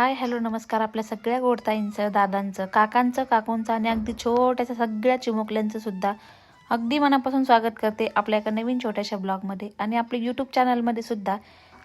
Hi hello नमस्कार आपल्या सगळ्या गोडताईंचं दादांचं काकांचं काकूंचं आणि अगदी छोट्याशा सगळ्या चिमुकल्यांचं सुद्धा अगदी मनापासून स्वागत करते आपल्या एका नवीन छोट्याशा ब्लॉगमध्ये आणि आपल्या यूट्यूब चॅनलमध्ये सुद्धा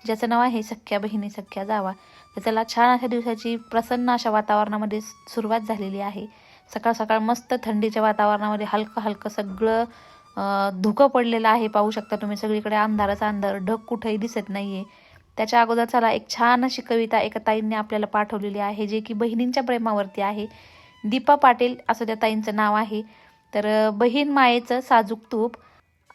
ज्याचं नाव आहे सख्या बहिणी सख्या जावा. तर त्याला छान अशा दिवसाची प्रसन्न अशा वातावरणामध्ये सुरुवात झालेली आहे. सकाळ सकाळ मस्त थंडीच्या वातावरणामध्ये हलकं हलकं सगळं धुकं पडलेलं आहे. पाहू शकता तुम्ही सगळीकडे अंधाराचा अंधार ढग कुठंही दिसत नाही आहे त्याच्या अगोदर चला एक छान अशी कविता एका ताईंनी आपल्याला पाठवलेली आहे जे की बहिणींच्या प्रेमावरती आहे. दीपा पाटील असं त्या ताईंचं नाव आहे. तर बहीण मायेचं साजूक तूप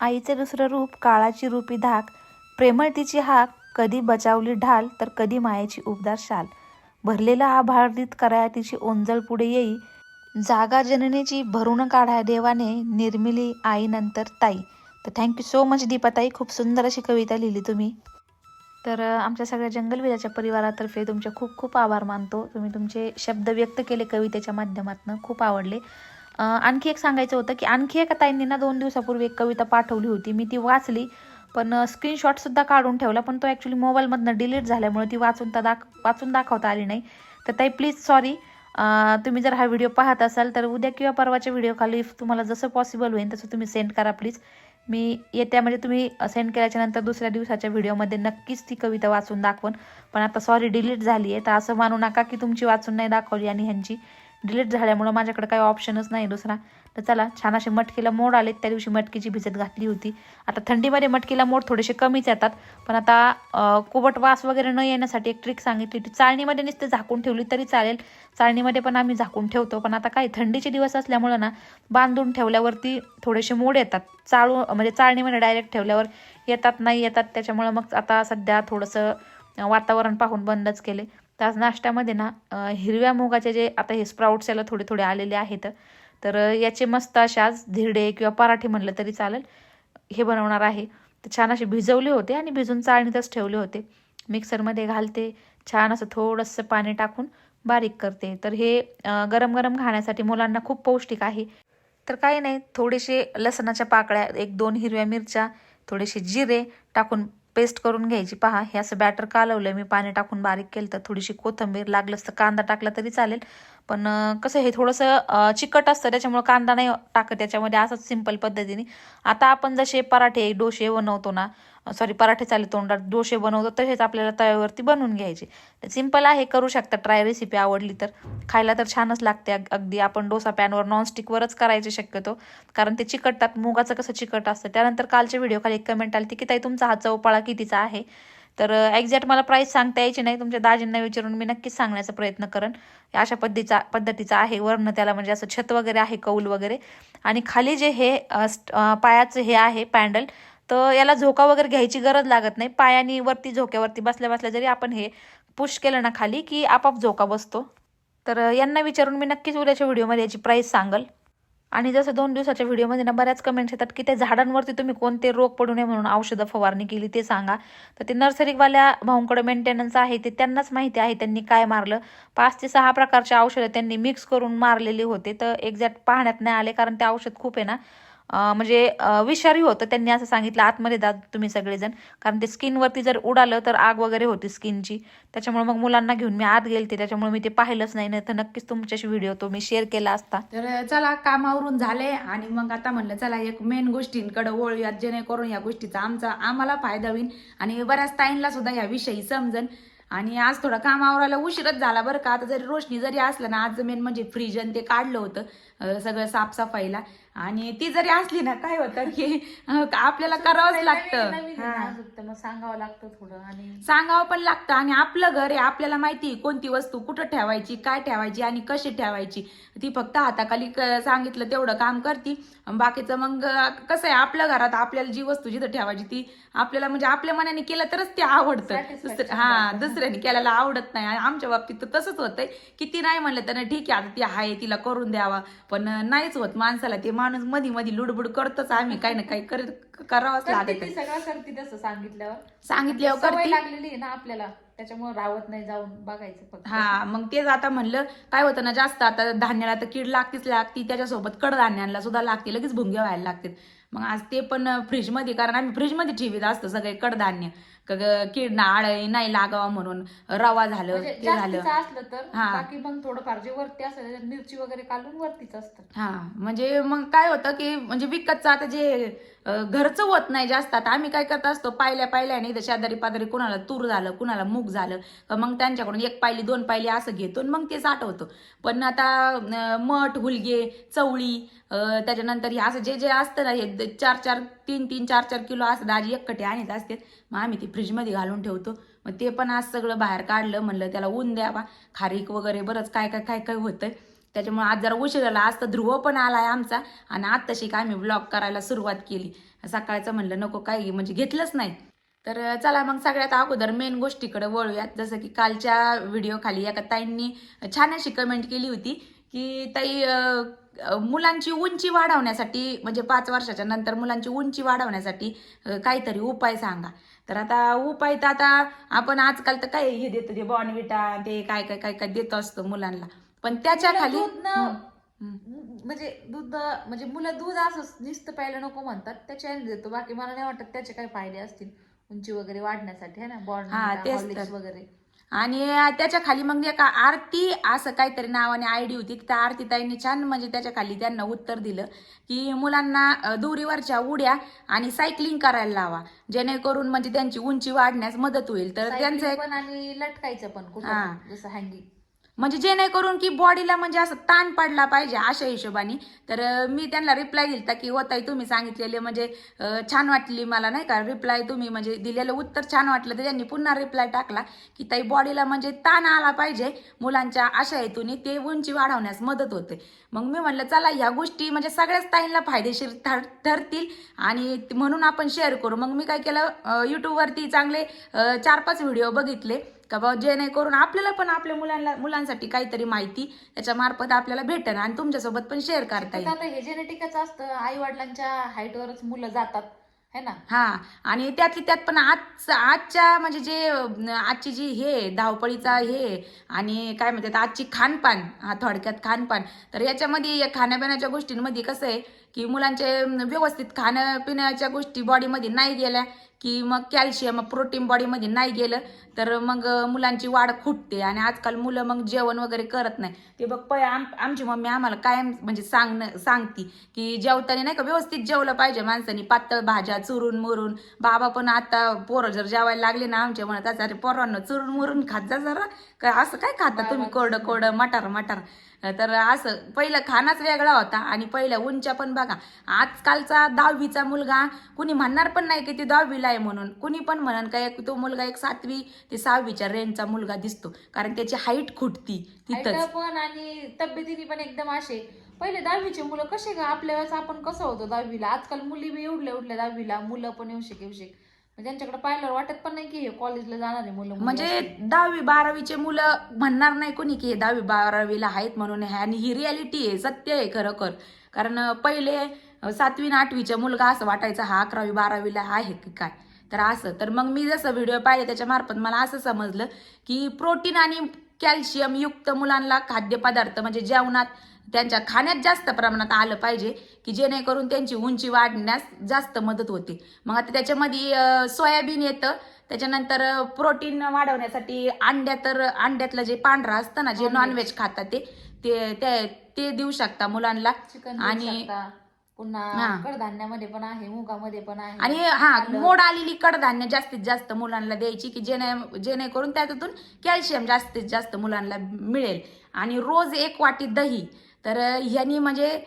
आईचं दुसरं रूप काळाची रूपी धाक प्रेमळ तिची हाक कधी बचावली ढाल तर कधी मायेची उबदार शाल. भरलेला आभाळीत कराया तिची ओंजळ पुढे येई. जागा जननेची भरून काढा देवाने निर्मिली आईनंतर ताई. तर थँक्यू सो मच दीपाताई खूप सुंदर अशी कविता लिहिली तुम्ही. तर आमच्या सगळ्या जंगलविराच्या परिवारातर्फे तुमचे खूप खूप आभार मानतो. तुम्ही तुमचे शब्द व्यक्त केले कवितेच्या माध्यमातून खूप आवडले. आणखी एक सांगायचं होतं की आणखी एका ताईंनी ना दोन दिवसापूर्वी एक कविता पाठवली होती. मी ती वाचली पण स्क्रीनशॉटसुद्धा काढून ठेवला पण तो ॲक्च्युली मोबाईलमधनं डिलीट झाल्यामुळे ती वाचून तर दाख वाचून दाखवता आली नाही. तर ताई प्लीज सॉरी तुम्ही जर हा व्हिडिओ पाहत असाल तर उद्या किंवा परवाच्या व्हिडिओ खाली तुम्हाला जसं पॉसिबल होईल तसं तुम्ही सेंड करा प्लीज मी येत्या म्हणजे तुम्ही सेंड केल्याच्यानंतर दुसऱ्या दिवसाच्या व्हिडिओमध्ये नक्कीच ती कविता वाचून दाखवून. पण आता सॉरी डिलीट झाली आहे तर असं मानू नका की तुमची वाचून नाही दाखवली आणि ह्यांची डिलीट झाल्यामुळं माझ्याकडे काही ऑप्शनच नाही दुसरा. तर चला छान असे मटकीला मोड आलेत. त्या दिवशी मटकीची भिजत घातली होती. आता थंडीमध्ये मटकीला मोड थोडेसे कमीच येतात. पण आता कुबट वास वगैरे न येण्यासाठी एक ट्रिक सांगितली होती. चाळणीमध्ये नुसते झाकून ठेवली तरी चालेल. चाळणीमध्ये पण आम्ही झाकून ठेवतो. पण आता काय थंडीचे दिवस असल्यामुळं ना बांधून ठेवल्यावरती थोडेसे मोड येतात. चाळू म्हणजे चाळणीमध्ये डायरेक्ट ठेवल्यावर येतात नाही येतात. त्याच्यामुळं मग आता सध्या थोडंसं वातावरण पाहून बंदच केले. तर आज नाश्त्यामध्ये ना हिरव्या मुगाचे जे आता हे स्प्राउट्स याला थोडे थोडे आलेले आहेत. तर याचे मस्त अशाच आज धिरडे किंवा पराठे म्हणलं तरी चालेल. हे बनवणार आहे. तर छान असे भिजवले होते आणि भिजून चाळणीतच ठेवले होते. मिक्सरमध्ये घालते. छान असं थोडंसं पाणी टाकून बारीक करते. तर हे गरम गरम खाण्यासाठी मुलांना खूप पौष्टिक आहे. तर काही नाही थोडेसे लसणाच्या पाकळ्या एक दोन हिरव्या मिरच्या थोडेसे जिरे टाकून पेस्ट करून घ्यायची. पहा हे असं बॅटर कालवलं मी पाणी टाकून बारीक केलं तर थोडीशी कोथिंबीर लागलंच तर कांदा टाकला तरी चालेल. पण कसं हे थोडंसं चिकट असतं त्याच्यामुळे कांदा नाही टाकत. त्याच्यामध्ये असंच सिंपल पद्धतीने. आता आपण जसे पराठे डोसे बनवतो ना सॉरी पराठे चाले तोंडात डोसे बनवतो तसेच आपल्याला तव्यावरती बनवून घ्यायचे. सिंपल आहे करू शकता ट्राय रेसिपी आवडली तर. खायला तर छानच लागते अग- अगदी आपण डोसा पॅनवर नॉनस्टिकवरच करायचे शक्यतो. कारण ते चिकटतात मुगाचं कसं चिकट असतं त्यानंतर कालच्या व्हिडिओ खाली एक कमेंट आली की ताई तुमचा हा चौपाळा कितीचा आहे? तर एक्झॅक्ट मला प्राईस सांगता यायची नाही तुमच्या दाजींना विचारून मी नक्कीच सांगण्याचा प्रयत्न करेन. अशा पद्धतीचा पद्धतीचा आहे वर्ण त्याला म्हणजे असं छत वगैरे आहे कौल वगैरे. आणि खाली जे हे पायाचं हे आहे पॅन्डल तर याला झोका वगैरे घ्यायची गरज लागत नाही. पायानी वरती झोक्यावरती बसल्या बसल्या जरी आपण हे पुश केलं ना खाली की आपाप झोका बसतो. तर यांना विचारून मी नक्कीच उद्याच्या व्हिडिओमध्ये याची प्राईस सांगल. आणि जसं दोन दिवसाच्या व्हिडिओमध्ये ना बऱ्याच कमेंट्स येतात की त्या झाडांवरती तुम्ही कोणते रोग पडू नये म्हणून औषधं फवारणी केली ते सांगा. तर ते नर्सरीवाल्या भाऊंकडे मेंटेनन्स आहे ते त्यांनाच माहिती आहे त्यांनी काय मारलं. पाच ते सहा प्रकारचे औषधं त्यांनी मिक्स करून मारलेले होते. तर एक्झॅक्ट पाहण्यात नाही आले कारण ते औषध खूप आहे ना. म्हणजे विषारी होतं. त्यांनी असं सांगितलं आतमध्ये जा तुम्ही सगळेजण. कारण ते स्किनवरती जर उडालं तर आग वगैरे होती स्किनची. त्याच्यामुळे मग मुलांना घेऊन मी आत गेलते. त्याच्यामुळे मी ते पाहिलंच नाही. नाही तर नक्कीच तुमच्याशी व्हिडिओ तो मी शेअर केला असता. तर चला कामावरून झाले. आणि मग आता म्हणलं चला एक मेन गोष्टींकडे वळूयात. जेणेकरून या गोष्टीचा आमचा आम्हाला फायदा होईल. आणि बऱ्याच ताईंला सुद्धा या विषयी समजन. आणि आज थोडा काम आवरायला उशीरच झाला बरं का. आता जरी रोशनी जरी असलं ना आज मेन म्हणजे फ्रीज आणि ते काढलं होतं सगळं साफसफाईला. आणि ती जरी असली ना काय होतं की आपल्याला करावंच लागतं. हा. मग सांगावं लागतं थोडं आणि सांगावं पण लागतं. आणि आपलं घर आहे आपल्याला माहिती कोणती वस्तू कुठं ठेवायची काय ठेवायची आणि कशी ठेवायची. ती फक्त हाताखाली सांगितलं तेवढं काम करती. बाकीचं मग कसं आहे आपल्या घरात आपल्याला जी वस्तू जिथं ठेवायची ती आपल्याला म्हणजे आपल्या मनाने केलं तरच ते आवडतं. Satisfaction दुसरं हा दुसऱ्याने केल्याला आवडत नाही. आणि आमच्या बाबतीत तर तसंच होतंय. की ती नाही म्हणलं तर ठीक आहे आता ती आहे तिला करून द्यावा. पण नाहीच होत. माणसाला ते माणूस मधी मधी लुडबुड करतच आम्ही. काही ना काही करत करावंच लागत सगळं करते तसं सांगितल्यावर? सांगितल्यावर सवय करते. लागलेली आहे ना आपल्याला. त्याच्यामुळे राहत नाही जाऊन बघायचं फक्त. हा मग तेच आता म्हणलं काय होतं ना जास्त आता धान्याला तर कीड लागतीच लागती. त्याच्यासोबत कडधान्यांना सुद्धा लागते. लगेच भुंग्या व्हायला लागतात. मग आज ते पण फ्रीजमध्ये कारण आम्ही फ्रीजमध्ये ठेवीत असतो सगळे कडधान्य. कीड ना आळी नाही लागावा म्हणून रवा झालं म्हणजे ते झालं. असलं तर हा. बाकी मग थोडंफार जे वरती असेल मिरची वगैरे काढून वरतीच असतं. हा म्हणजे मग काय होतं की म्हणजे विकतचं आता जे घरचं होत नाही जास्त आता आम्ही काय करत असतो पायल्या पायल्याने इथं शेजारी पाजारी कुणाला तूर झालं कुणाला मूग झालं मग त्यांच्याकडून एक पायली दोन पायली असं घेतो आणि मग ते साठवतो. पण आता मठ हुलगे चवळी त्याच्यानंतर हे असं जे जे असतं ना हे चार चार तीन तीन चार चार किलो असं दाजी एकटे आणत असते. मग आम्ही ते फ्रीजमध्ये घालून ठेवतो. मग ते पण आज सगळं बाहेर काढलं म्हणलं त्याला ऊन द्यावा. खारीक वगैरे बरंच काय काय काय काय होतं त्याच्यामुळे आज जरा उशीर झाला आज तर ध्रुव पण आला आहे आमचा. आणि आज तशी काय आम्ही ब्लॉग करायला सुरुवात केली. सकाळचं म्हणलं नको काही म्हणजे घेतलंच नाही. तर चला मग सगळ्यात अगोदर मेन गोष्टीकडे वळूयात. जसं की कालच्या व्हिडिओ खाली एका ताईंनी छान अशी कमेंट केली होती की ताई मुलांची उंची वाढवण्यासाठी म्हणजे पाच वर्षाच्या नंतर मुलांची उंची वाढवण्यासाठी काहीतरी उपाय सांगा. तर आता उपाय तर आता आपण आजकाल तर काय हे देतो ते बॉर्नविटा ते काय काय काय काय देतो असतो मुलांना. पण त्याच्याखाली. म्हणजे दूध म्हणजे मुलं दूध असं नुसतं प्यायला नको म्हणतात त्याच्या देतो. बाकी मला नाही वाटत त्याचे काही फायदे असतील उंची वगैरे वाढण्यासाठी है ना? हा, तेच बॉर्न. वगैरे. आणि त्याच्याखाली मग एका आरती असं काहीतरी नावाने आयडी होती. त्या आरती ताईंनी छान म्हणजे त्याच्याखाली त्यांना उत्तर दिलं की मुलांना दोरीवरच्या उड्या आणि सायकलिंग करायला लावा. जेणेकरून म्हणजे त्यांची उंची वाढण्यास मदत होईल. तर त्यांचं पण आणि लटकायचं पण हा. जसं हँगिंग म्हणजे जेणेकरून की बॉडीला म्हणजे असं ताण पडला पाहिजे अशा हिशोबाने. तर मी त्यांना रिप्लाय दिलता की होताई तुम्ही सांगितलेले म्हणजे छान वाटली मला नाही का रिप्लाय तुम्ही म्हणजे दिलेलं उत्तर छान वाटलं. तर त्यांनी पुन्हा रिप्लाय टाकला की ताई बॉडीला म्हणजे ताण आला पाहिजे मुलांच्या अशा हेतूने ते उंची वाढवण्यास मदत होते. मग मी म्हणलं चला ह्या गोष्टी म्हणजे सगळ्याच ताईंना फायदेशीर ठर ठरतील आणि म्हणून आपण शेअर करू. मग मी काय केलं यूट्यूबवरती चांगले चार पाच व्हिडिओ बघितले. का बा जेणेकरून आपल्याला पण आपल्या मुलांना मुलांसाठी काहीतरी माहिती त्याच्या मार्फत आपल्याला भेटेल आणि तुमच्यासोबत पण शेअर करता येईल. आता हे जेनेटिकच असतं आई वडिलांच्या हाईटवरच मुलं जातात है ना? हा आणि त्यातली त्यात पण आज आजच्या म्हणजे जे आजची जी हे धावपळीचा हे आणि काय म्हणतात आजची खानपान हा थोडक्यात खानपान तर याच्यामध्ये या खाण्यापिण्याच्या गोष्टींमध्ये कसं आहे की मुलांचे व्यवस्थित खाण्यापिण्याच्या गोष्टी बॉडीमध्ये नाही गेल्या की मग कॅल्शियम प्रोटीन बॉडीमध्ये नाही गेलं तर मग मुलांची वाढ खुटते. आणि आजकाल मुलं मग जेवण वगैरे करत नाही. ते बघ पै आम आमची मम्मी आम्हाला कायम म्हणजे सांग सांगती की जेवताना नाही का व्यवस्थित जेवलं पाहिजे माणसानी. पातळ भाज्या चुरून मुरून. बाबा पण आता पोरं जर जेवायला लागले ना आमच्या म्हणत अरे पोरांना चुरून मुरून खात जा जरा. काय असं काय खाता तुम्ही कोरडं कोरडं मटार मटार. तर असं पहिलं खानाच वेगळा होता आणि पहिल्या उंच्या पण बघा आजकालचा दहावीचा मुलगा कुणी म्हणणार पण नाही की ती दहावीला आहे म्हणून. कुणी पण म्हणन काय तो मुलगा एक सातवी ते सहावीच्या रेंजचा मुलगा दिसतो. कारण त्याची हाईट खुटती तिथं पण आणि तब्येतीने पण एकदम असे पहिले दहावीचे मुलं कसे का आपल्या वेळेस आपण कसं होतो दहावीला? आजकाल मुली बी एवढल्या उठल्या दहावीला मुलं पण येऊ शक येऊ शक त्यांच्याकडे पाहिल्यावर वाटत पण नाही की हे कॉलेजला जाणारे मुलं मुली म्हणजे. दहावी बारावीचे मुलं म्हणणार नाही कोणी की हे दहावी बारावीला आहेत म्हणून हे. आणि ही रियालिटी आहे सत्य आहे खरोखर. कारण अं, पहिले सातवी आणि आठवीचा मुलगा असं वाटायचा हा अकरावी बारावीला आहे की काय? तर असं. तर मग मी जसं व्हिडिओ पाहिले त्याच्या मार्फत मला असं समजलं की प्रोटीन आणि कॅल्शियम युक्त मुलांना खाद्यपदार्थ म्हणजे जेवणात त्यांच्या खाण्यात जास्त प्रमाणात आलं पाहिजे की जेणेकरून त्यांची उंची वाढण्यास जास्त मदत होते. मग आता त्याच्यामध्ये सोयाबीन येतं. त्याच्यानंतर प्रोटीन वाढवण्यासाठी अंड्या तर अंड्यातलं जे पांढरं असतं ना जे. नॉनव्हेज खातात ते ते ते- देऊ शकता मुलांना. आणि- पुन्हा. कडधान्यामध्ये पण आहे मुगामध्ये पण आहे. आणि हा. मोड आलेली कडधान्य जास्तीत जास्त मुलांना द्यायची की जेणे जेणेकरून त्याच्यातून कॅल्शियम जास्तीत जास्त मुलांना मिळेल. आणि रोज एक वाटी दही. तर ह्यानी म्हणजे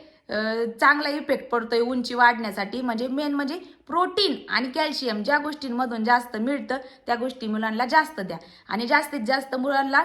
चांगला इफेक्ट पडतोय उंची वाढण्यासाठी. म्हणजे मेन म्हणजे प्रोटीन आणि कॅल्शियम ज्या गोष्टींमधून जास्त मिळतं त्या गोष्टी मुलांना जास्त द्या. आणि जास्तीत जास्त मुलांना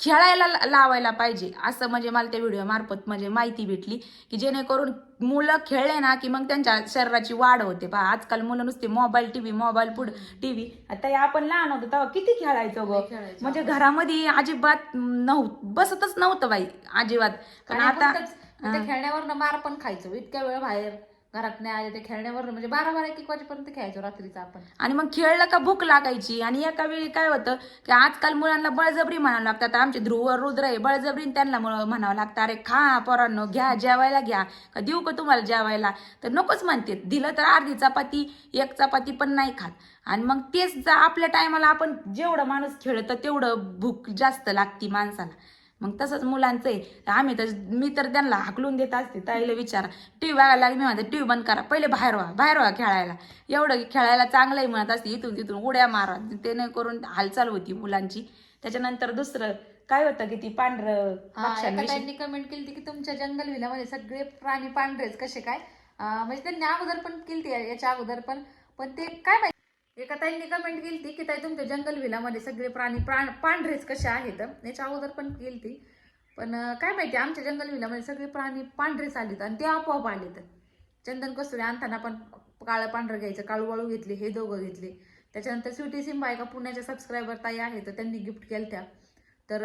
खेळायला लावायला पाहिजे. असं म्हणजे मला त्या व्हिडिओ मार्फत म्हणजे माहिती भेटली की जेणेकरून मुलं खेळले ना की मग त्यांच्या शरीराची वाढ होते. पहा आजकाल मुलं नुसते मोबाईल टीव्ही मोबाईल पुढे टीव्ही आता आपण लहान होतो तेव्हा किती खेळायचो ग. म्हणजे घरामध्ये अजिबात नव्हत बसतच नव्हतं बाई अजिबात. आपण आता खेळण्यावर मार पण खायचो इतक्या वेळ बाहेर. घरात नाही आले ते खेळण्यावर म्हणजे बारा बारा एक एक वाजेपर्यंत खेळायचो रात्रीचा आपण. आणि मग खेळलं का भूक लागायची. आणि एका वेळी काय होतं की आजकाल मुलांना बळजबरी म्हणावं लागतं. आता आमचे ध्रुव रुद्र आहे बळजबरीने त्यांना म्हणावं लागतं. अरे खा पोरांनो घ्या जेवायला घ्या. का देऊ का तुम्हाला जेवायला? तर नकोच म्हणते दिलं तर अर्धी चपाती एक चपाती पण नाही खात. आणि मग तेच आपल्या टायमाला आपण जेवढं माणूस खेळतं तेवढं भूक जास्त लागती माणसाला. मग तसंच मुलांचं आहे. आम्ही तर मी तर त्यांना हाकलून देत असते. ताईला विचारा. टी व्ही बघायला लागली मी म्हणते टी व्ही बंद करा. पहिले बाहेर व्हा. बाहेर व्हा खेळायला. एवढं खेळायला चांगलंही म्हणत असते. इथून तिथून उड्या मारा. ते नाही करून हालचाल होती मुलांची. त्याच्यानंतर दुसरं काय होतं की ती पांढरं ताईंनी कमेंट केली की तुमच्या जंगल विलामध्ये सगळे प्राणी पांढरेच कसे काय? म्हणजे त्यांनी अगोदर पण केली याच्या अगोदर पण. पण ते काय माहिती? एका ताईंनी कमेंट केली की ताई तुमच्या जंगल विलामध्ये सगळे प्राणी प्राण पांढरेच कसे आहेत? याच्या अगोदर पण केली पण काय माहिती आमच्या जंगल विलामध्ये सगळे प्राणी पांढरेच आलेत आणि ते आपोआप आलेत. चंदन कस्तुरी आणताना पण काळं पांढरं घ्यायचं काळू वाळू घेतले हे दोघं घेतले. त्याच्यानंतर स्वीटी सिंबा एका पुण्याच्या सबस्क्रायबर ताई आहे तर त्यांनी गिफ्ट केल्या त्या तर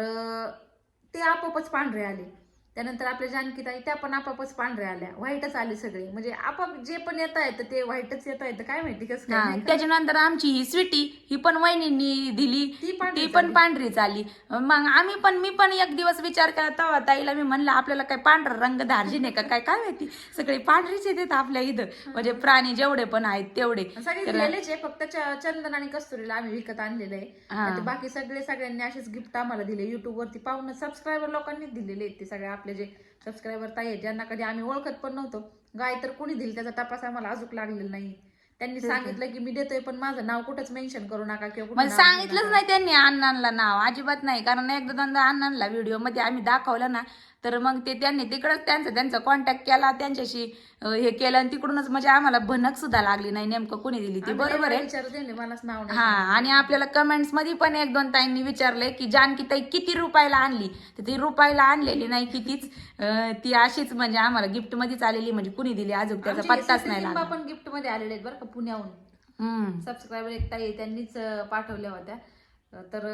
ते आपोआपच पांढरे आले. त्यानंतर आपल्या जानकी ताई त्या पण आपोआपच पांढऱ्या आल्या. व्हाईटच आले सगळे. म्हणजे आपोआप जे पण येत आहेत ते व्हाईटच येत आहेत. काय माहिती कसं काय हा, नाही का? त्याच्यानंतर आमची ही स्वीटी ही पण वहिनींनी दिली. ती पण. पांढरीच आली. मग आम्ही पण मी पण एक दिवस विचार केला तेव्हा ताईला मी म्हणलं आपल्याला काय पांढरा रंग धार्जिन आहे का? काय काय माहिती? सगळे पांढरीच येतात आपल्या इथं. म्हणजे प्राणी जेवढे पण आहेत तेवढे. सगळे तर- आहे. फक्त च- चंदन आणि कस्तुरीला आम्ही विकत आणलेलं आहे. हा. बाकी सगळे सगळ्यांनी असेच गिफ्ट आम्हाला दिले. युट्यूब वरती पाहून सबस्क्रायबर लोकांनीच दिलेले आहेत ते सगळे. आपले जे सबस्क्रायबर ताई आहेत ज्यांना कधी आम्ही ओळखत पण नव्हतो गाय तर कोणी दिली त्याचा तपास आम्हाला अजून लागलेला नाही त्यांनी सांगितलं की मी देतोय पण माझं नाव कुठंच मेन्शन करू नका किंवा कुठं मला नाव घेऊ सांगितलंच. नाही त्यांनी अण्णांना नाव अजिबात नाही कारण एकदा दोनदा अण्णांना व्हिडिओमध्ये आम्ही दाखवलं ना तर मग ते त्यांनी तिकडच त्यांचा त्यांचा कॉन्टॅक्ट केला त्यांच्याशी हे केलं आणि तिकडूनच म्हणजे आम्हाला भनक सुद्धा लागली नाही नेमकं कोणी दिली ती. बरोबर आहे. मलाच नाव हा आणि आपल्याला कमेंट्समध्ये पण एक दोन ताईंनी विचारलंय की जानकी ताई किती रुपयाला आणली? तर ती रुपयाला आणलेली नाही कितीच. ती अशीच म्हणजे आम्हाला गिफ्ट मध्येच आलेली म्हणजे कुणी दिली? अजून त्याचा पत्ताच नाही लागला. पण गिफ्टमध्ये आलेले आहेत बरं का पुण्याहून. सबस्क्रायबर एक ताई त्यांनीच पाठवल्या होत्या. तर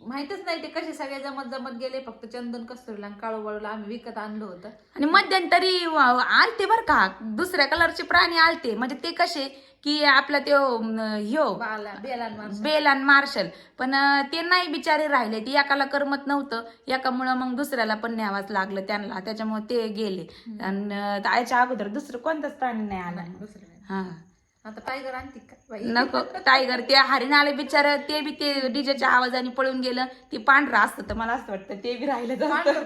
माहितच नाही ते कसे सगळे जमत जमत गेले फक्त चंदन कस्तुरीला आणि काळू बाळूला आम्ही विकत आणलं होतं. आणि मध्यंतरी व- आलते बर का दुसऱ्या कलरचे प्राणी आलते. म्हणजे ते कसे की आपला अं, ह्यो बाला बेलान बेल आणि मार्शल. पण अं, ते नाही बिचारे राहिले ती एकाला करमत नव्हतं. एकामुळं मग दुसऱ्याला पण न्यावाच लागलं त्यांना त्याच्यामुळे ते गेले. आणि अं, याच्या अगोदर दुसरं कोणताच प्राणी नाही आला? दुसरं. हा. आता टायगर आणते का? बाई. नको टायगर ते हरिण आले बिचार ते बी ते डीजेच्या आवाजाने पळून गेलं. ते पांढरं असतं तर मला असं वाटतं ते बी राहिलं जातं.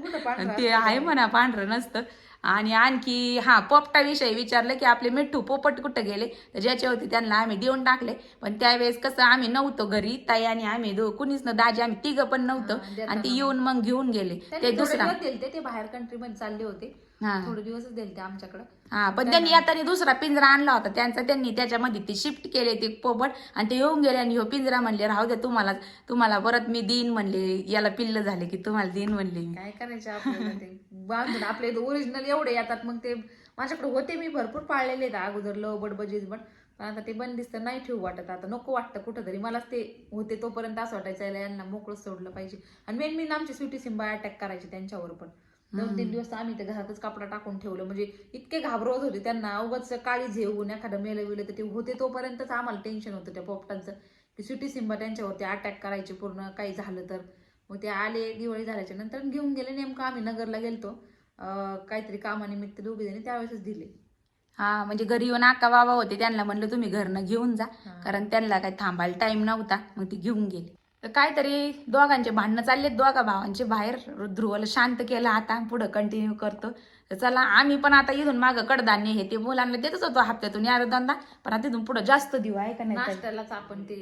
कुठं पांढरं ते? आहे म्हणा पांढरं नसतं. आणि आणखी हा पोपटा विषयी विचारलं की आपले मिठ्ठू पोपट कुठं गेले? तर ज्याचे होते त्यांना आम्ही देऊन टाकले. पण त्यावेळेस कसं आम्ही नव्हतो घरी ताई आणि आम्ही दो कुणीच न दाजी आम्ही तिघं पण नव्हतं. आणि ते येऊन मग घेऊन गेले. त्यांनी ते थोडे दुसरा. ते बाहेर कंट्री मध्ये चालले होते. हा. थोडे दिवसच दिलते आमच्याकडे. हा पण त्यांनी आता दुसरा पिंजरा आणला होता. त्यांचा त्यांनी त्याच्यामध्ये ते शिफ्ट केले ते पोपट आणि ते येऊन गेले आणि ह्यो पिंजरा म्हणले राहू द्या तुम्हाला तुम्हाला परत मी देईन म्हणले. याला पिल्ल झाले की तुम्हाला देईन म्हणले मी. काय करायचं आपल्याला ते? बांधून आपले ओरिजिनल एवढे येतात. मग ते माझ्याकडे होते मी भरपूर पाळलेले आहेत. अगोदर लव बड बजीज पण. पण आता ते बंदिस्त नाही ठेवू वाटत. आता नको वाटतं कुठंतरी. मलाच ते होते तोपर्यंत असं वाटायचं याला यांना मोकळं सोडलं पाहिजे. आणि मेन मेन आमची स्वीटी सिंबा अटॅक करायची त्यांच्यावर पण. दोन तीन दिवस आम्ही ते घरातच कपडा टाकून ठेवलं. म्हणजे इतके घाबरवत होते त्यांना. उगाच काळी झेवून एखादं मेलं विलं तर ते होते तोपर्यंतच आम्हाला टेन्शन होतं त्या पोपटांचं. की स्वीटी सिंबा त्यांच्यावरती अटॅक करायचे पूर्ण काही झालं तर. मग ते आले दिवाळी झाल्याच्यानंतर घेऊन गेले. नेमकं आम्ही नगरला गेलतो. काहीतरी कामानिमित्त दोघे जणी त्यावेळेसच दिले. हा म्हणजे घरी येऊन आका बाबा होते. त्यांना म्हणलं तुम्ही घरनं घेऊन जा. कारण त्यांना काही थांबायला टाइम नव्हता. मग ते घेऊन गेले. तर काहीतरी दोघांचे भांडणं चाललेत दोघा भावांचे बाहेर. ध्रुवाला शांत केलं आता पुढं कंटिन्यू करतो. तर चला आम्ही पण आता इथून मागं कडधान्य हे ते मुलांना देतच होतो हप्त्यातून या दोनदा. पण आता तिथून पुढं जास्त देऊ आहे का नाही आपण ते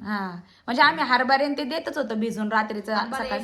हा. म्हणजे आम्ही हरभऱ्याने ते देतच होतो भिजून रात्रीचं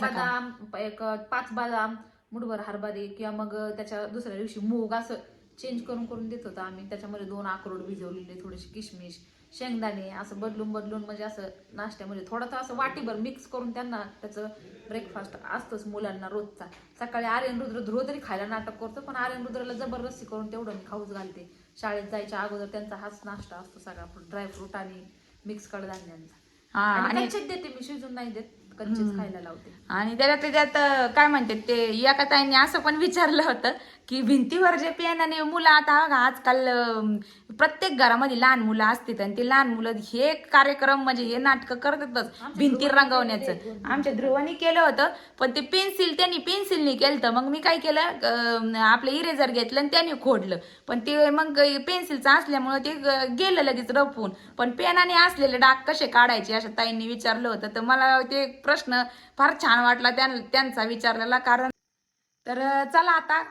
बदाम एक पाच बदाम मुठभर हरभरे किंवा मग त्याच्या दुसऱ्या दिवशी मूग असं चेंज करून करून देत होतो आम्ही. त्याच्यामध्ये दोन अक्रोड भिजवलेले थोडेसे किशमिश. शेंगदाणे असं बदलून बदलून म्हणजे असं नाश्त्यामध्ये थोडंसं असं वाटीभर मिक्स करून त्यांना त्याचं ब्रेकफास्ट असतोच मुलांना रोजचा. सकाळी आर्यन रुद्र ध्रुव तरी खायला नाटक करतो पण आर्यन रुद्रला जबरदस्ती करून तेवढं मी खाऊच घालते. शाळेत जायच्या अगोदर त्यांचा हाच नाश्ता असतो सगळा ड्रायफ्रूट आणि मिक्स कडधान्यांचा. आणि देते मी शिजून नाही देत कच्चेच खायला लावते. आणि त्याच्यात त्याच्यात काय म्हणतात ते एका ताईंनी असं पण विचारलं होतं की भिंतीवर जे पेन आणि मुलं आता बघा आजकाल प्रत्येक घरामध्ये लहान मुलं असतात आणि ते लहान मुलं हे कार्यक्रम म्हणजे हे नाटकं करतातच भिंती रंगवण्याचं. आमच्या ध्रुवानी केलं होतं पण ते पेन्सिल त्यांनी पेन्सिलनी केलं तर मग मी काय केलं आपलं इरेजर घेतलं आणि त्यांनी खोडलं. पण ते मग पेन्सिलचं असल्यामुळं ते गेलं लगेच रपून. पण पेनाने असलेले डाग कसे काढायचे अशा ताईंनी विचारलं होतं. तर मला ते प्रश्न फार छान वाटला त्यां- त्यांचा विचारलेला कारण तर चला आता.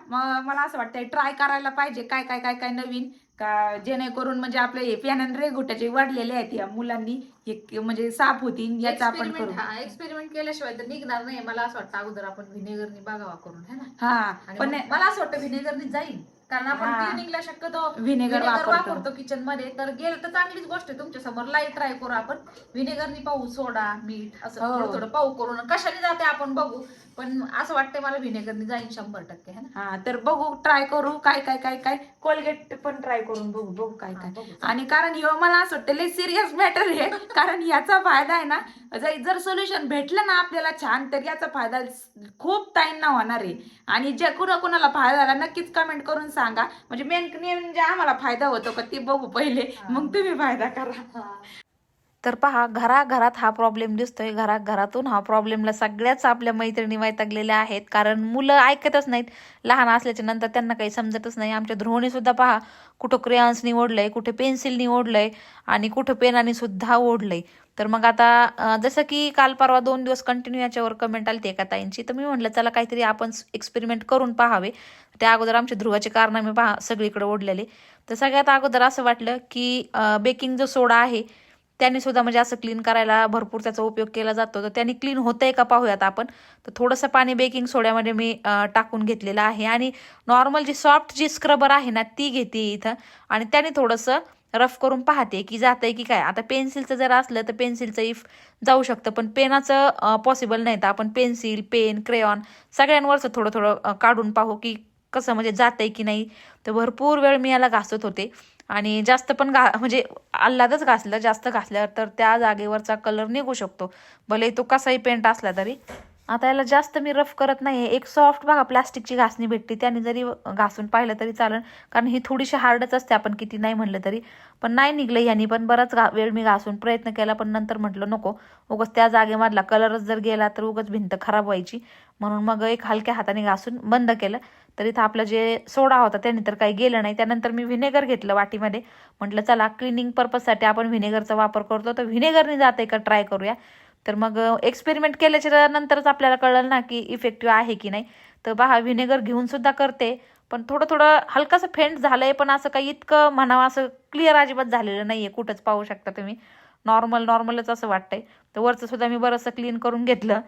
मला असं वाटतंय ट्राय करायला पाहिजे. काय काय काय काय नवीन? का जेणेकरून म्हणजे आपले हे पेन रेघोट्याचे वाढलेले आहेत या मुलांनी हे म्हणजे साफ होतील याचा आपण करू. एक्सपेरिमेंट केल्याशिवाय तर निघणार नाही. मला असं वाटतं अगोदर आपण व्हिनेगरनी बघावा करून है ना? हा पण मला असं वाटतं व्हिनेगरनी जाईल. कारण आपण हा. क्लिनिंगला शक्यतो Vinegar वापरतो. वापरतो किचनमध्ये. तर गेलं तर चांगलीच गोष्ट आहे तुमच्यासमोर. लाइट ट्राय करू आपण. व्हिनेगरनी पाहू सोडा मीठ असं हो. थोडं थोडं पाहू करून. कशाने जाते आपण बघू. पण असं वाटतंय मला व्हिनेगरनी जाईल शंभर टक्के है ना? हा तर बघू ट्राय करू. काय काय काय काय? कोलगेट पण ट्राय करून बघू बघू काय हा, काय. बघू. आणि कारण ह्यो मला असं वाटतं लय सिरियस मॅटर आहे. कारण याचा फायदा आहे ना जर- जर सोल्युशन भेटलं ना आपल्याला छान तर याचा फायदा स- खूप टाइम ना होणार आहे. आणि जे कुणा कुणाला फायदा झाला नक्कीच कमेंट करून सांगा. म्हणजे मेन म्हणजे आम्हाला फायदा होतो का ते बघू पहिले. मग तुम्ही फायदा करा. तर पहा घराघरात हा प्रॉब्लेम दिसतोय. घराघरातून हा प्रॉब्लेमला सगळ्याच आपल्या मैत्रिणी वैतागलेल्या आहेत. कारण मुलं ऐकतच नाहीत. लहान असल्याच्या नंतर त्यांना काही समजतच नाही. आमच्या ध्रुवणी सुद्धा पहा कुठं क्रेयॉन्स निवडलंय कुठे पेन्सिल निवडलंय आणि कुठं पेनाने सुद्धा ओढलंय. तर मग आता जसं की काल परवा दोन दिवस कंटिन्यू याच्यावर कमेंट आली एका ताईंची. तर मी म्हटलं चला काहीतरी आपण एक्सपेरिमेंट करून पाहावे. त्या अगोदर आमच्या ध्रुवाचे कारनामे पहा सगळीकडे ओढलेले. तर सगळ्यात अगोदर असं वाटलं की बेकिंग जो सोडा आहे त्याने सुद्धा म्हणजे असं क्लीन करायला भरपूर त्याचा उपयोग केला जातो. तर त्याने क्लीन होतंय का पाहूयात आपण. तर थोडंसं पाणी बेकिंग सोड्यामध्ये मी टाकून घेतलेलं आहे. आणि नॉर्मल जी सॉफ्ट जी स्क्रबर आहे ना ती घेते इथं. आणि त्याने थोडंसं रफ करून पाहते की जातंय की काय. आता पेन्सिलचं जर असलं तर पेन्सिलचं इफ जाऊ शकतं पण पेनाचं पॉसिबल नाही. तर आपण पेन्सिल पेन क्रेऑन सगळ्यांवरचं थोडं थोडं काढून पाहू की कसं म्हणजे जातंय की नाही तर भरपूर वेळ मी याला घासत होते. आणि जास्त पण घा म्हणजे आल्हादच घासलं जास्त घासल्यावर तर त्या जागेवरचा कलर निघू शकतो. भले तो कसाही पेंट असला तरी. आता याला जास्त मी रफ करत नाही एक सॉफ्ट बघा प्लास्टिकची घासणी भेटते. त्याने जरी घासून पाहिलं तरी चालेल. कारण ही थोडीशी हार्डच असते आपण किती नाही म्हणलं तरी. पण नाही निघलं ह्यानी पण बराच घा वेळ मी घासून प्रयत्न केला पण नंतर म्हटलं नको. उगच त्या जागेमधला कलरच जर गेला तर उगाच भिंत खराब व्हायची. म्हणून मग एक हलक्या हाताने घासून बंद केलं. तर इथं आपलं जे सोडा होता त्याने तर काही गेलं नाही. त्यानंतर मी व्हिनेगर घेतलं वाटीमध्ये. म्हटलं चला क्लिनिंग पर्पजसाठी आपण व्हिनेगरचा वापर करतो. तर व्हिनेगरने जाते का? ट्राय करूया. तर मग एक्सपेरिमेंट केल्याच्या नंतरच आपल्याला कळलं ना की इफेक्टिव्ह आहे की नाही. तर बहा व्हिनेगर घेऊन सुद्धा करते. पण थोडं थोडं हलकासं फेंट झालंय पण असं काही इतकं म्हणावं असं क्लिअर अजिबात झालेलं नाही आहे कुठंच पाहू शकता तुम्ही. नॉर्मल नॉर्मलच असं वाटतंय. तर वरचं सुद्धा मी बरंचसं क्लीन करून घेतलं.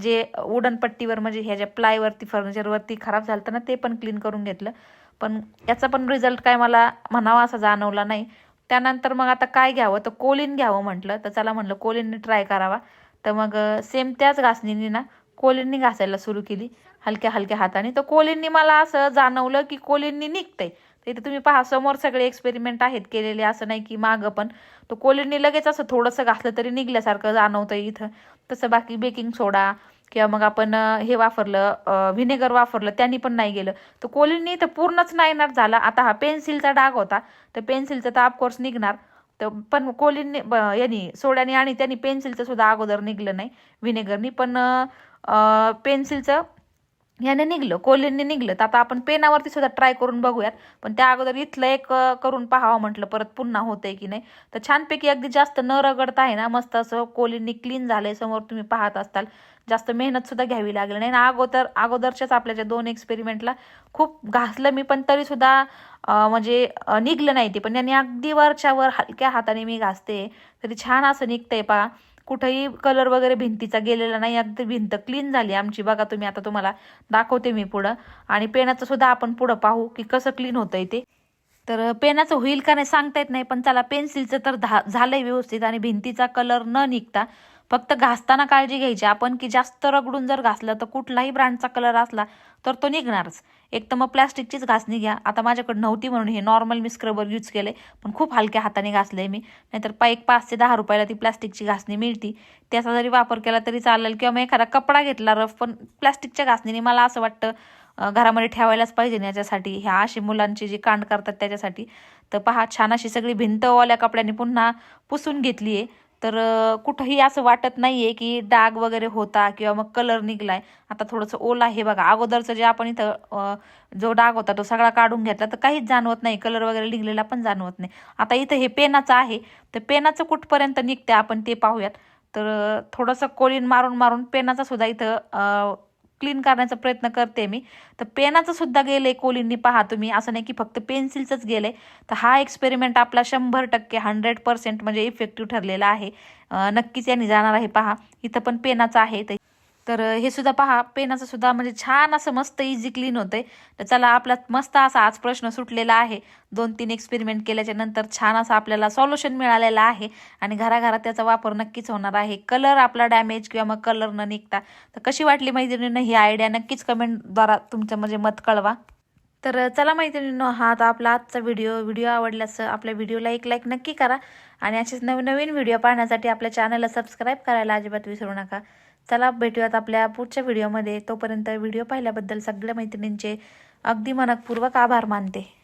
जे वुडन पट्टीवर म्हणजे ह्या ज्या प्लायवरती फर्निचरवरती खराब झालं तर ना ते पण क्लीन करून घेतलं. पण याचा पण रिझल्ट काय मला म्हणावा असा जाणवला नाही. त्यानंतर मग आता काय घ्यावं? तर कोलिन घ्यावं म्हटलं. तर चला म्हटलं कोलिनने ट्राय करावा. तर मग सेम त्याच घासणीने ना कोलिननी घासायला सुरू केली हलक्या हलक्या हाताने. तर कोलिननी मला असं जाणवलं की कोलिननी निघतंय. तर इथे तुम्ही पहा समोर सगळे एक्सपेरिमेंट आहेत केलेले असं नाही की मागं पण. तो कोलिननी लगेच असं थोडंसं घासलं तरी निघल्यासारखं जाणवतं इथं. तसं बाकी बेकिंग सोडा किंवा मग आपण हे वापरलं व्हिनेगर वापरलं त्यांनी पण नाही गेलं. तर कोलिडनी तर पूर्णच नाही येणार झाला. आता हा पेन्सिलचा डाग होता तर पेन्सिलचं तर ऑफकोर्स निघणार. तर पण कोलिनने ब यांनी सोड्याने आणि त्यांनी पेन्सिलचं सुद्धा अगोदर निघलं नाही व्हिनेगरनी पण पेन्सिलचं याने निघलं कोलिनने निघलं. तर आता आपण पेनावरती सुद्धा ट्राय करून बघूयात. पण त्या अगोदर इथलं एक करून पाहावं म्हटलं परत पुन्हा होतंय की नाही. तर छानपैकी अगदी जास्त न रगडता आहे ना मस्त असं कोलींनी क्लीन झालंय समोर तुम्ही पाहत असताल. जास्त मेहनत सुद्धा घ्यावी लागली. नाही आणि अगोदर अगोदरच्याच आपल्या ज्या दोन एक्सपेरिमेंटला खूप घासलं मी पण तरी सुद्धा म्हणजे निघलं नाही ते. पण यांनी अगदी वरच्या वर हलक्या हाताने मी घासते. तरी छान असं निघतंय पहा. कुठंही कलर वगैरे भिंतीचा गेलेला नाही. अगदी भिंत क्लीन झाली आमची. बघा तुम्ही आता तुम्हाला दाखवते मी पुढं. आणि पेनाचं सुद्धा आपण पुढं पाहू की कसं क्लीन होतंय ते. तर पेनाचं होईल का नाही सांगता येत नाही पण चला पेन्सिलचं तर झालंय व्यवस्थित आणि भिंतीचा कलर न निघता फक्त घासताना काळजी घ्यायची. आपण की जास्त रगडून जर घासलं तर कुठलाही ब्रँडचा कलर असला तर तो निघणारच. एक तर मग प्लॅस्टिकचीच घासणी घ्या. आता माझ्याकडे नव्हती म्हणून हे नॉर्मल मी स्क्रबर यूज केले पण खूप हलक्या हाताने घासले मी. नाहीतर पा एक पाच ते दहा रुपयाला ती प्लॅस्टिकची घासणी मिळती. त्याचा जरी वापर केला तरी चालेल किंवा मग एखादा कपडा घेतला रफ पण प्लॅस्टिकच्या घासणीने मला असं वाटतं घरामध्ये ठेवायलाच पाहिजे याच्यासाठी. ह्या अशी मुलांची जी कांड करतात त्याच्यासाठी. तर पहा छान अशी सगळी भिंत ओल्या कपड्यांनी पुन्हा पुसून घेतली आहे तर कुठंही असं वाटत नाही आहे की डाग वगैरे होता किंवा मग कलर निघलाय. आता थोडंसं ओला आहे बघा. अगोदरचं जे आपण इथं जो डाग होता तो सगळा काढून घेतला तर काहीच जाणवत नाही. कलर वगैरे निघलेला पण जाणवत नाही. आता इथं हे पेनाचं आहे. तर पेनाचं कुठपर्यंत निघते आपण ते पाहूयात. तर थोडंसं कोलिन मारून मारून पेनाचा सुद्धा इथं क्लीन करण्याचा प्रयत्न करते मी. तर पेनाचं सुद्धा गेले कोलिंनी पहा तुम्ही. असं नाही की फक्त पेन्सिलचंच गेले. तर हा एक्सपेरिमेंट आपला शंभर टक्के हंड्रेड पर्सेंट म्हणजे इफेक्टिव्ह ठरलेला आहे. नक्कीच यांनी जाणार आहे पहा. इथं पण पेनाचं आहे. तर तर हे सुद्धा पहा पेनाचं सुद्धा म्हणजे छान असं मस्त इझी क्लीन होतंय. तर चला आपला मस्त असा आज प्रश्न सुटलेला आहे. दोन तीन एक्सपेरिमेंट केल्याच्यानंतर छान असं आपल्याला सॉल्युशन मिळालेलं आहे. आणि घराघरात त्याचा वापर नक्कीच होणार आहे. कलर आपला डॅमेज किंवा मग कलर न निघता. तर कशी वाटली मैत्रिणीनं ही आयडिया नक्कीच कमेंटद्वारा तुमचं म्हणजे मत कळवा. तर चला मैत्रिणींनो हा आता आपला आजचा व्हिडिओ व्हिडिओ आवडल्यास आपल्या व्हिडिओला एक लाईक नक्की करा. आणि असेच नवीन नवीन व्हिडिओ पाहण्यासाठी आपल्या चॅनलला सबस्क्राईब करायला अजिबात विसरू नका. चला भेटूयात आपल्या पुढच्या व्हिडिओमध्ये. तोपर्यंत व्हिडिओ पाहिल्याबद्दल सगळ्या मैत्रिणींचे अगदी मनपूर्वक आभार मानते.